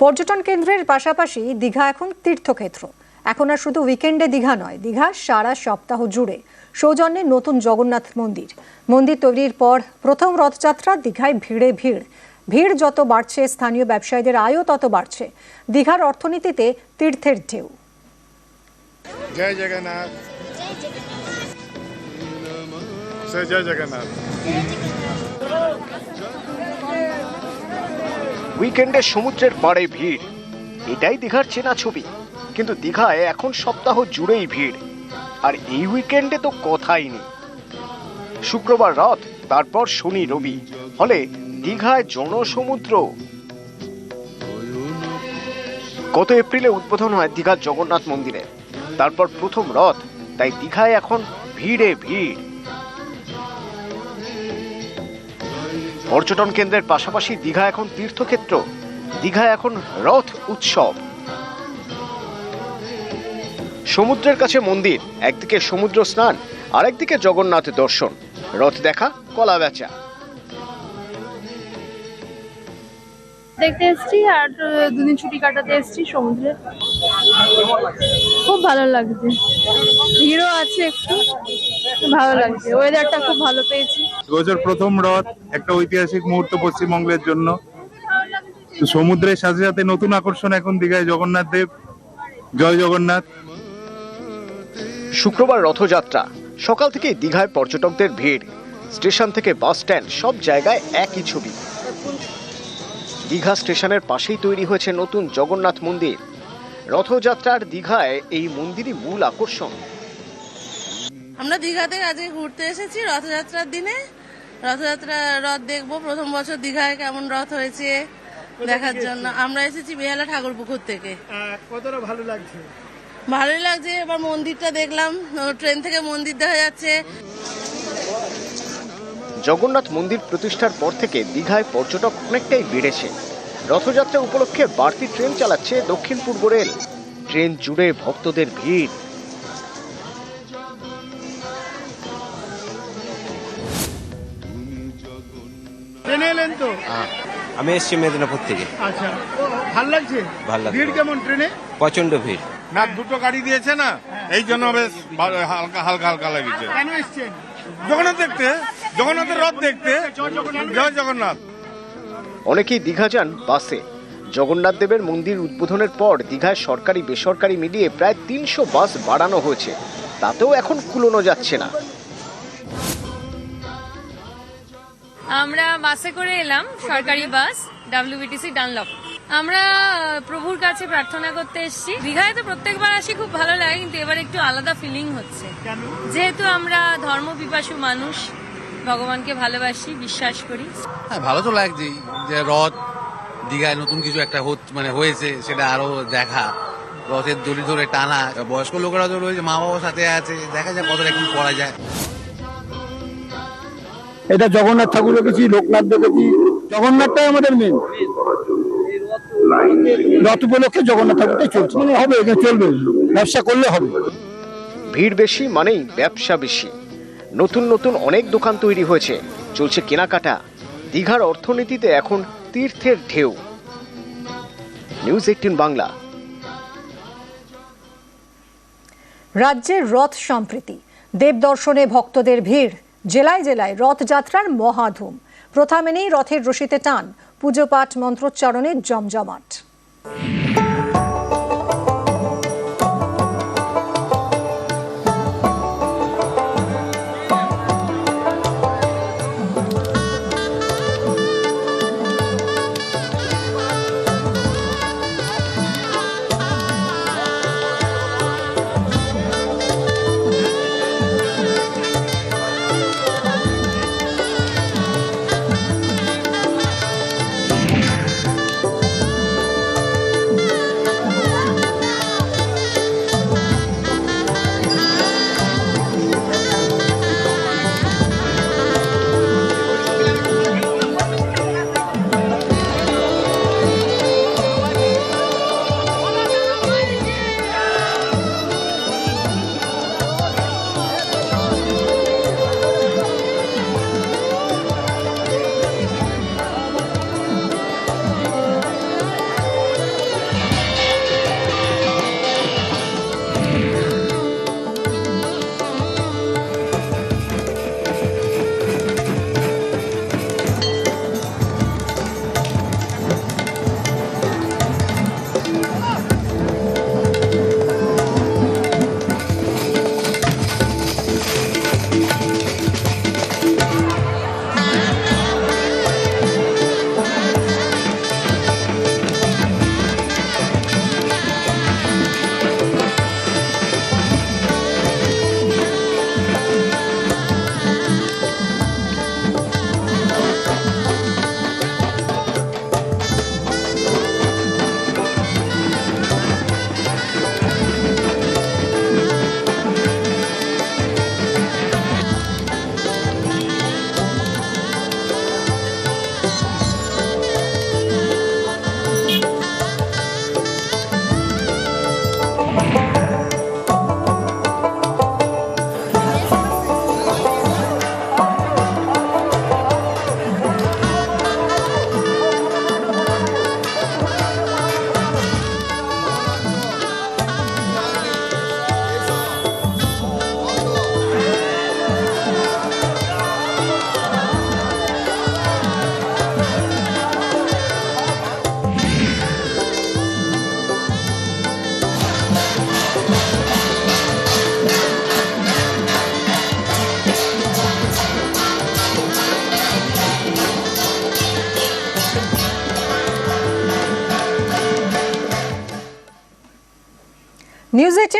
পর্যটন কেন্দ্রের পাশাপাশি দীঘা এখন তীর্থক্ষেত্র। এখন আর শুধু উইকেন্ডে দীঘা নয় দীঘা সারা সপ্তাহ জুড়ে। সৌজন্যে নতুন জগন্নাথ মন্দির। মন্দির তৈরির পর প্রথম রথযাত্রা দীঘায় ভিড়ে ভিড়। ভিড় যত বাড়ছে স্থানীয় ব্যবসায়ীদের আয়ও তত বাড়ছে। দীঘার অর্থনীতিতে তীর্থের ঢেউ। জয় জগন্নাথ। জয় জগন্নাথ। উইকেন্ডে সমুদ্রের পাড়ে ভিড়। এটাই দীঘার চেনা ছবি। কিন্তু দীঘায় এখন সপ্তাহ জুড়েই ভিড়। আর এই উইকেন্ডে তো কথাই নেই। শুক্রবার রাত, তারপর শনি, রবি। ফলে দীঘায় জনসমুদ্র। গত এপ্রিলে উদ্বোধন হয় দীঘার জগন্নাথ মন্দিরে। তারপর প্রথম রথ, তাই দীঘায় এখন ভিড়ে ভিড়। পর্যটন কেন্দ্রের পাশাপাশি দীঘা এখন তীর্থক্ষেত্র। দীঘা এখন রথ উৎসব। সমুদ্রের কাছে মন্দির, একদিকে সমুদ্র স্নান, আরেকদিকে জগন্নাথ দর্শন। রথ দেখা, কলা বেচা। দেখতে এসেছি আর দুদিন ছুটি কাটাতে এসেছি সমুদ্রে। খুব ভালো লাগছে। ভিড়ও আছে একটু ভালো লাগছে। ওয়েদারটা খুব ভালো পেয়েছি। বছর প্রথম রথ একটা ঐতিহাসিক মুহূর্ত পশ্চিমবঙ্গের জন্য। তো সমুদ্রের সাথে সাথে নতুন আকর্ষণ এখন দীঘায় জগন্নাথ দেব। জয় জগন্নাথ। শুক্রবার রথযাত্রা। সকাল থেকেই দীঘায় পর্যটকদের ভিড়। স্টেশন থেকে বাস স্ট্যান্ড সব জায়গায় একই ছবি। দীঘা স্টেশনের পাশেই তৈরি হয়েছে নতুন জগন্নাথ মন্দির। রথযাত্রার দীঘায় এই মন্দিরই মূল আকর্ষণ। আমরা দীঘাতে আজকে ঘুরতে এসেছি রথযাত্রার দিনে। রথযাত্রা রথ দেখব। প্রথম বছর দীঘায় কেমন রথ হয়েছে দেখার জন্য। আমরা এসেছি বেহালা ঠাকুর পুকুর থেকে। কতটা ভালো লাগছে? ভালোই লাগছে। এবার মন্দিরটা দেখলাম। ট্রেন থেকে মন্দির দেখা যাচ্ছে। জগন্নাথ মন্দির প্রতিষ্ঠার পর থেকে দীঘায় পর্যটক অনেকটাই বেড়েছে। রথযাত্রা উপলক্ষে বাড়তি ট্রেন চালাচ্ছে দক্ষিণ পূর্ব রেল। ট্রেন জুড়ে ভক্তদের ভিড়। ট্রেনে এলেন তো? আমি এসছি মেদিনীপুর থেকে। আচ্ছা ভালো লাগছে? ভালো লাগছে। ভিড় কেমন ট্রেনে? প্রচণ্ড ভিড়। না দুটো গাড়ি দিয়েছে না? এই জন্য বেশ ভালো- হালকা হালকা হালকা লাগছে। কেন এসছেন? জগন্নাথ দেখতে জগন্নাথের রথ দেখতে। জয় জগন্নাথ। অনেকেই দীঘা যান বাসে। জগন্নাথ দেবের মন্দির উদ্বোধনের পর দীঘায় সরকারি, বেসরকারি মিলিয়ে প্রায় তিনশো বাস বাড়ানো হয়েছে। তাতেও এখন কুলোনো যাচ্ছে না। আমরা বাসে করে এলাম, সরকারি বাস ডাব্লিউবিটিসি ডানলপ। আমরা প্রভুর কাছে প্রার্থনা করতে এসেছি। দীঘায় তো প্রত্যেকবার আসি, খুব ভালো লাগে, কিন্তু এবার একটু আলাদা ফিলিং হচ্ছে। যেহেতু আমরা ধর্ম পিপাসু মানুষ ভগবানকে ভালোবাসি বিশ্বাস করি। হ্যাঁ ভালো তো লাগছেই যে রথ দীঘায় নতুন কিছু একটা হত- মানে হয়েছে সেটা আরও দেখা। রথের দড়ি ধরে টানা বয়স্ক লোকেরা তো রয়েছে মা বাবার সাথে আছে দেখা যায় কতটা কি করা যায়। এটা জগন্নাথ ঠাকুর দেখেছি লোকনাথ দেখেছি জগন্নাথটাই আমাদের মেন রথ উপলক্ষে জগন্নাথ ঠাকুরটাই চলছে। মানে হবে এটা চলবে। ব্যবসা করলে হবে। ভিড় বেশি মানেই ব্যবসা বেশি। নতুন নতুন অনেক দোকান তৈরি হয়েছে। চলছে কেনাকাটা। দীঘার অর্থনীতিতে এখন তীর্থের ঢেউ। News eighteen Bangla. রাজ্যের রথ সম্প্রীতি। দেবদর্শনে ভক্তদের ভিড়। জেলায় জেলায় রথযাত্রার মহাধুম প্রথা মেনেই রথের রশিতে টান। পুজো পাঠ মন্ত্রোচ্চারণে জমজমাট।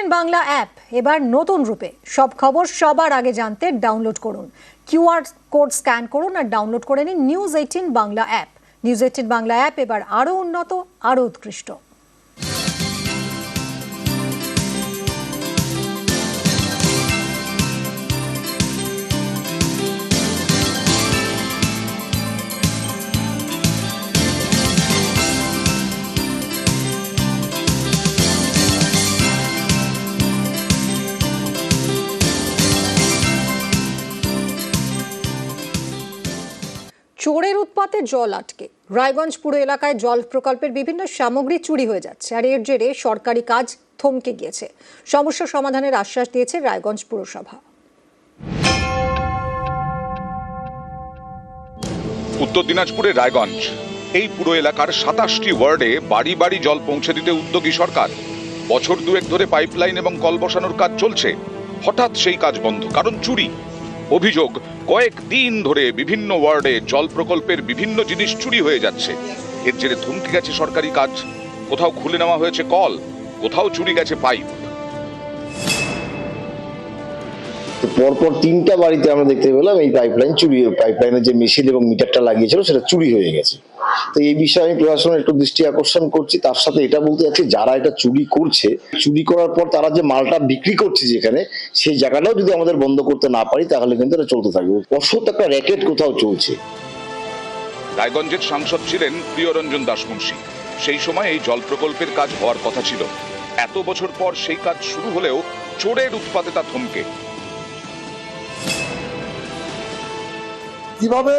Eighteen Bangla app. এবার নতুন রূপে। সব খবর সবার আগে জানতে ডাউনলোড করুন। কিউআর কোড স্ক্যান করুন আর ডাউনলোড করে নিন news eighteen Bangla app. News eighteen Bangla app এবার আরও উন্নত, আরও উৎকৃষ্ট। উৎপাতে জল আটকে। রায়গঞ্জ পুরো এলাকায় জল প্রকল্পের বিভিন্ন সামগ্রী চুরি হয়ে যাচ্ছে আর এর জেরে সরকারি কাজ থমকে গিয়েছে। সমস্যা সমাধানের আশ্বাস দিয়েছে রায়গঞ্জ পুরসভা। উত্তর দিনাজপুরের রায়গঞ্জ, এই পুরো এলাকার সাতাশটি ওয়ার্ডে বাড়ি বাড়ি জল পৌঁছে দিতে উদ্যোগী সরকার। বছর দুয়েক ধরে পাইপলাইন এবং কল বসানোর কাজ চলছে। হঠাৎ সেই কাজ বন্ধ, কারণ চুরি। অভিযোগ, কয়েক দিন ধরে বিভিন্ন ওয়ার্ডে জল প্রকল্পের বিভিন্ন জিনিস চুরি হয়ে যাচ্ছে। এর জেরে থমকে গেছে সরকারি কাজ। কোথাও খুলে নেওয়া হয়েছে কল, কোথাও চুরি গেছে পাইপ। পরপর তিনটা বাড়িতে আমরা দেখতে পেলাম এই পাইপলাইন চুরি পাইপলাইনের যে মেশিন এবং মিটারটা লাগিয়েছিল, সেটা চুরি হয়ে গেছে। তো এই বিষয়ে আমি প্রশাসনের একটু দৃষ্টি আকর্ষণ করছি। তার সাথে এটা বলতে যাচ্ছি যারা এটা চুরি করছে চুরি করার পর তারা যে মালটা বিক্রি করছে যেখানে সেই জায়গাটাও যদি আমাদের বন্ধ করতে না পারি তাহলে কিন্তু এটা চলতে থাকবে। অসৎ একটা র্যাকেট কোথাও চলছে? রায়গঞ্জের সাংসদ ছিলেন প্রিয়রঞ্জন দাসমুন্সী সেই সময় এই জল প্রকল্পের কাজ হওয়ার কথা ছিল। এত বছর পর সেই কাজ শুরু হলেও চোরের উৎপাতে তা থমকে। কীভাবে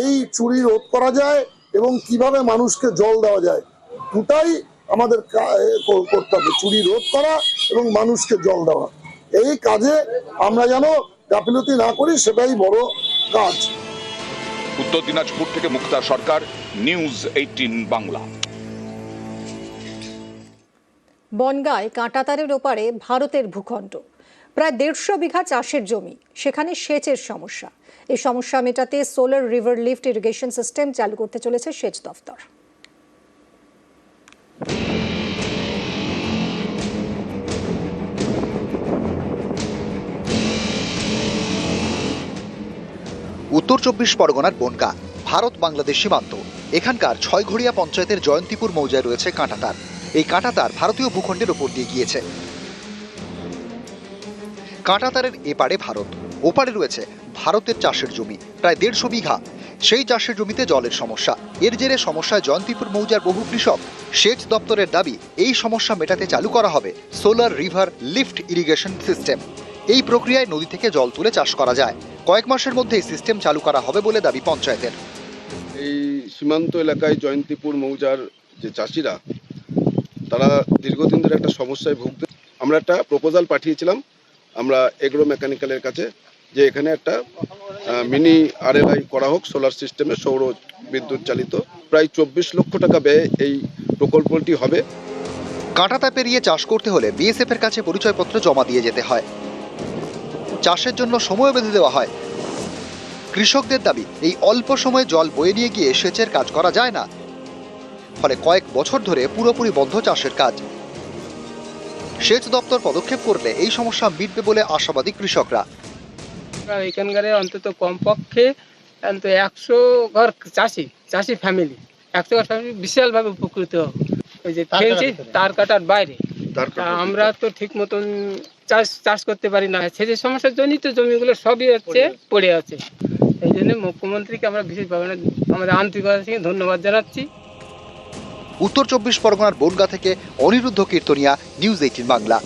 এই চুরি রোধ করা যায়? এবং কীভাবে মানুষকে জল দেওয়া যায় দুটাই আমাদের করতে হবে। চুরি রোধ করা এবং মানুষকে জল দেওয়া। এই কাজে আমরা যেন গাফিলতি না করি সেটাই বড় কাজ। উত্তর দিনাজপুর থেকে মুক্তা সরকার নিউজ এইটিন বাংলা। বনগায় কাঁটাতারের ওপারে ভারতের ভূখণ্ড। প্রায় দেড়শো বিঘা চাষের জমি, সেখানে সেচের সমস্যা। এই সমস্যা মেটাতে solar river lift irrigation system চালু করতে চলেছে সেচ দফতর। উত্তর চব্বিশ পরগনার বনগা, ভারত বাংলাদেশ সীমান্ত। এখানকার ছয়ঘড়িয়া পঞ্চায়েতের জয়ন্তীপুর মৌজায় রয়েছে কাঁটাতার। এই কাঁটাতার ভারতীয় ভূখণ্ডের ওপর দিয়ে গিয়েছে। কাঁটাতারের এপারে ভারত। ওপারে রয়েছে ভারতের চাষের জমি, প্রায় দেড়শো বিঘা। সেই চাষের জমিতে জলের সমস্যা। এর জেরে সমস্যায় জয়ন্তীপুর মৌজার বহু কৃষক সেচ দপ্তরের দাবি, এই সমস্যা মেটাতে চালু করা হবে solar river lift irrigation system. এই প্রক্রিয়ায় নদী থেকে জল তুলে চাষ করা যায়। কয়েক মাসের মধ্যে এই সিস্টেম চালু করা হবে বলে দাবি পঞ্চায়েতের। এই সীমান্ত এলাকায় জয়ন্তীপুর মৌজার যে চাষিরা, তারা দীর্ঘদিন ধরে একটা সমস্যায় ভুগতে আমরা একটা প্রপোজাল পাঠিয়েছিলাম। আমরা এগ্রো মেকানিক্যালের কাছে যে এখানে একটা মিনি আরএলআই করা হোক সোলার সিস্টেমে সৌর বিদ্যুৎ চালিত, প্রায় চব্বিশ লক্ষ টাকা ব্যয়ে এই প্রকল্পটি হবে। কাঁটাতা পেরিয়ে চাষ করতে হলে বিএসএফ এর কাছে পরিচয়পত্র জমা দিয়ে যেতে হয়। চাষের জন্য সময় বেঁধে দেওয়া হয়। কৃষকদের দাবি, এই অল্প সময়ে জল বয়ে নিয়ে গিয়ে সেচের কাজ করা যায় না। ফলে কয়েক বছর ধরে পুরোপুরি বন্ধ চাষের কাজ। সেচ দপ্তর পদক্ষেপ করলে এই সমস্যা মিটবে বলে আশাবাদী কৃষকরা। এখানকার অন্তত কমপক্ষে অন্তত একশো ঘর চাষি চাষি ফ্যামিলি একশো ঘর ফ্যামিলি বিশালভাবে উপকৃত হবে। ওই যে ফেলছি তার কাটার বাইরে। আমরা তো ঠিক মতন চাষ চাষ করতে পারি না। সেচের সমস্যার জন্যই তো জমিগুলো সবই হচ্ছে পড়ে আছে। এই জন্য মুখ্যমন্ত্রীকে আমরা বিশেষভাবে আমাদের আন্তরিকতা থেকে ধন্যবাদ জানাচ্ছি। উত্তর চব্বিশ পরগনার বনগা থেকে অনিরুদ্ধ কীর্তনিয়া নিউজ এইটিন বাংলা।